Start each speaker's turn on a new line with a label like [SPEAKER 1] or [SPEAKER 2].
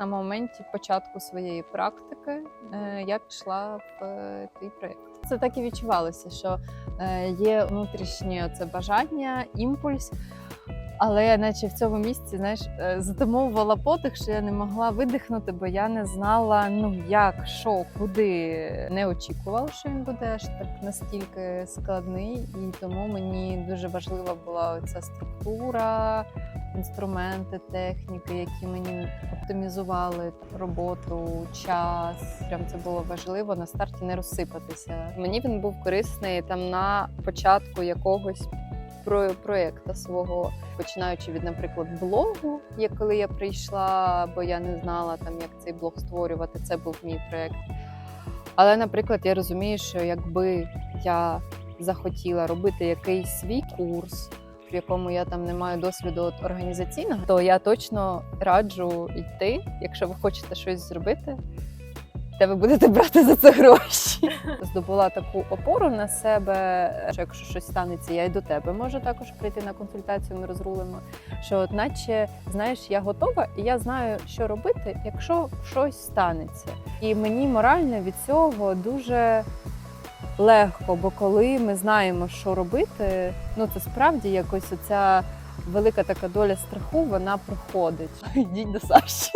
[SPEAKER 1] На моменті початку своєї практики е, я пішла в е, твій проєкт. Це так і відчувалося, що е, є внутрішнє це бажання, імпульс. Але я наче в цьому місці знаєш, е, затамовувала подих, що я не могла видихнути, бо я не знала, ну як, що, куди. Не очікувала, що він буде аж так настільки складний, і тому мені дуже важлива була ця структура, інструменти, техніки, які мені оптимізували роботу, час. Прям це було важливо на старті не розсипатися. Мені він був корисний там на початку якогось про проєкту свого, починаючи від, наприклад, блогу, як коли я прийшла, бо я не знала там, як цей блог створювати. Це був мій проєкт. Але, наприклад, я розумію, що якби я захотіла робити якийсь свій курс, в якому я там не маю досвіду організаційного, то я точно раджу йти, якщо ви хочете щось зробити. Де ви будете брати за це гроші? Здобула таку опору на себе, що якщо щось станеться, я й до тебе можу також прийти на консультацію, ми розрулимо. Що, от наче, знаєш, я готова і я знаю, що робити, якщо щось станеться. І мені морально від цього дуже легко, бо коли ми знаємо, що робити, ну це справді якось оця велика така доля страху, вона проходить. Йдіть до Саші.